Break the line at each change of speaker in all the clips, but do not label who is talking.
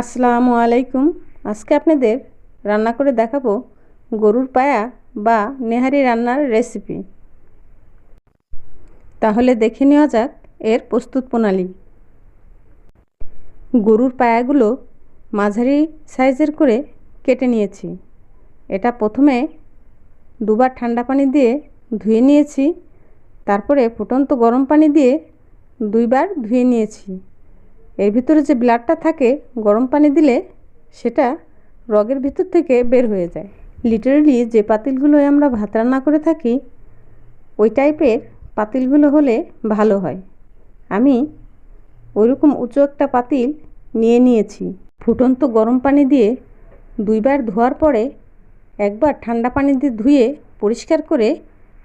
আসসালামু আলাইকুম। আজকে আপনাদের রান্না করে দেখাবো গরুর পায়া বা নেহারি রান্নার রেসিপি। তাহলে দেখে নেওয়া যাক এর প্রস্তুত প্রণালী। গরুর পায়াগুলো মাঝারি সাইজের করে কেটে নিয়েছি। এটা প্রথমে দুবার ঠান্ডা পানি দিয়ে ধুয়ে নিয়েছি। তারপরে ফুটন্ত গরম পানি দিয়ে দুইবার ধুয়ে নিয়েছি। এর ভিতরে যে ব্লাডটা থাকে, গরম পানি দিলে সেটা রগের ভিতর থেকে বের হয়ে যায়। লিটারেলি যে পাতিলগুলোয় আমরা ভাত রান্না করে থাকি, ওই টাইপের পাতিলগুলো হলে ভালো হয়। আমি ওইরকম উঁচু একটা পাতিল নিয়ে নিয়েছি। ফুটন্ত গরম পানি দিয়ে দুইবার ধোয়ার পরে একবার ঠান্ডা পানি দিয়ে ধুয়ে পরিষ্কার করে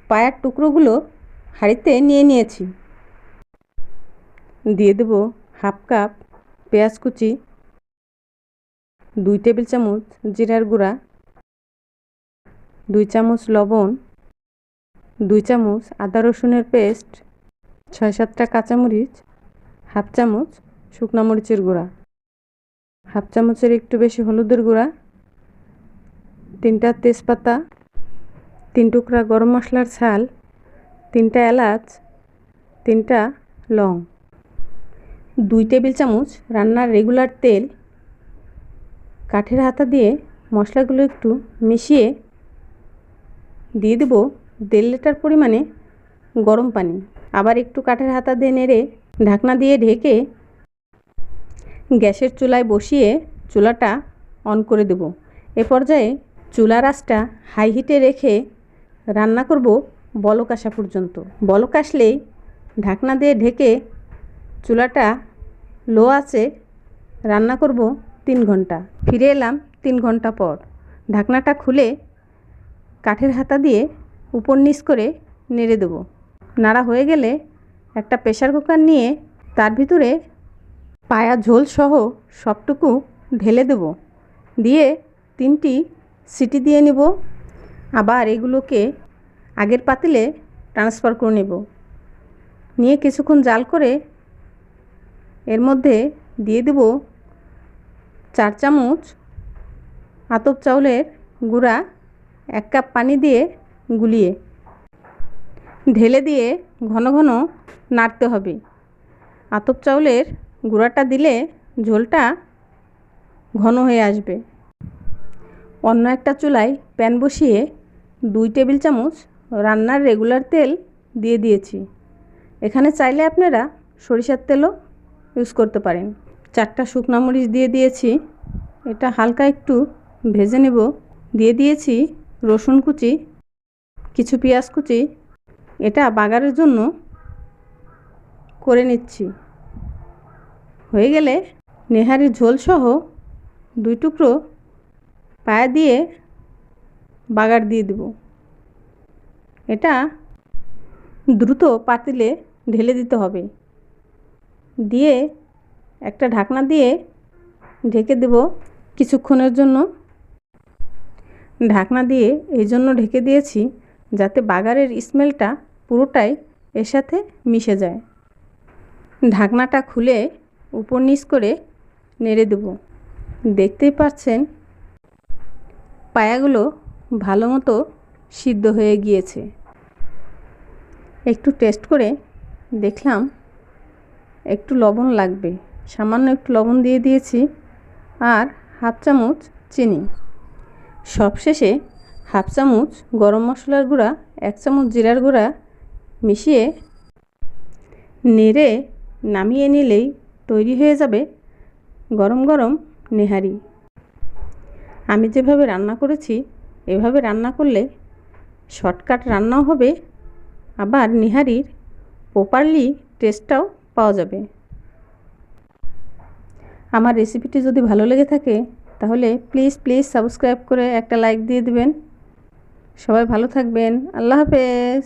পায়ার টুকরোগুলো হাঁড়িতে নিয়ে নিয়েছি। দিয়ে দেবো হাফ কাপ পেঁয়াজ কুচি, দুই টেবিল চামচ জিরার গুঁড়া, দুই চামচ লবণ, দুই চামচ আদা রসুনের পেস্ট, ছয় সাতটা কাঁচামরিচ, হাফ চামচ শুকনা মরিচের গুঁড়া, হাফ চামচের একটু বেশি হলুদের গুঁড়া, তিনটা তেজপাতা, তিন টুকরা গরম মশলার ছাল, তিনটা এলাচ, তিনটা লং। দুই টেবিল চামচ রান্নার রেগুলার তেল কাঠের হাতা দিয়ে মশলাগুলো একটু মিশিয়ে দিয়ে দেব দেড় লিটার পরিমাণে গরম পানি। আবার একটু কাঠের হাতা দিয়ে নেড়ে ঢাকনা দিয়ে ঢেকে গ্যাসের চুলায় বসিয়ে চুলাটা অন করে দেব। এ পর্যায়ে চুলার আঁচটা হাই হিটে রেখে রান্না করব বলক আসা পর্যন্ত। বলক আসলেই ঢাকনা দিয়ে ঢেকে চুলাটা লো আছে, রান্না করব তিন ঘণ্টা। ফিরে এলাম তিন ঘণ্টা পর। ঢাকনাটা খুলে কাঠের হাতা দিয়ে উপর নিচ করে নেড়ে দেবো। নাড়া হয়ে গেলে একটা প্রেশার কুকার নিয়ে তার ভিতরে পায়া ঝোল সহ সবটুকু ঢেলে দেব। দিয়ে তিনটি সিটি দিয়ে নেব। আবার এগুলোকে আগের পাতিলে ট্রান্সফার করে নেব। নিয়ে কিছুক্ষণ জাল করে এর মধ্যে দিয়ে দেব চার চামচ আতপ চাউলের গুঁড়া, এক কাপ পানি দিয়ে গুলিয়ে। ঢেলে দিয়ে ঘন ঘন নাড়তে হবে। আতপ চাউলের গুঁড়াটা দিলে ঝোলটা ঘন হয়ে আসবে। অন্য একটা চুলায় প্যান বসিয়ে দুই টেবিল চামচ রান্নার রেগুলার তেল দিয়ে দিয়েছি। এখানে চাইলে আপনারা সরিষার তেলও ইউজ করতে পারেন। চারটা শুকনো মরিচ দিয়ে দিয়েছি। এটা হালকা একটু ভেজে নেব। দিয়ে দিয়েছি রসুন কুচি, কিছু পেঁয়াজ কুচি। এটা বাগারের জন্য করে নিচ্ছি। হয়ে গেলে নেহারির ঝোলসহ দুই টুকরো পায়া দিয়ে বাগার দিয়ে দেব। এটা দ্রুত পাতিলে ঢেলে দিতে হবে। দিয়ে একটা ঢাকনা দিয়ে ঢেকে দেব কিছুক্ষণের জন্য। ঢাকনা দিয়ে এই জন্য ঢেকে দিয়েছি যাতে বাগারের স্মেলটা পুরোটাই এর সাথে মিশে যায়। ঢাকনাটা খুলে উপর নিচ করে নেড়ে দেব। দেখতেই পাচ্ছেন, পায়াগুলো ভালো মতো সিদ্ধ হয়ে গিয়েছে। একটু টেস্ট করে দেখলাম একটু লবণ লাগবে। সামান্য একটু লবণ দিয়ে দিয়েছি। আর হাফ চামচ চিনি। সবশেষে হাফ চামচ গরম মশলার গুঁড়া, এক চামচ জিরার গুঁড়া মিশিয়ে নেড়ে নামিয়ে নিলেই তৈরি হয়ে যাবে গরম গরম নেহারি। আমি যেভাবে রান্না করেছি, এভাবে রান্না করলে শর্টকাট রান্নাও হবে। আবার নিহারির প্রপারলি টেস্টটাও পাওয়া যাবে। আমার রেসিপিটি যদি ভালো লেগে থাকে, তাহলে প্লিজ প্লিজ সাবস্ক্রাইব করে একটা লাইক দিয়ে দেবেন। সবাই ভালো থাকবেন। আল্লাহ হাফেজ।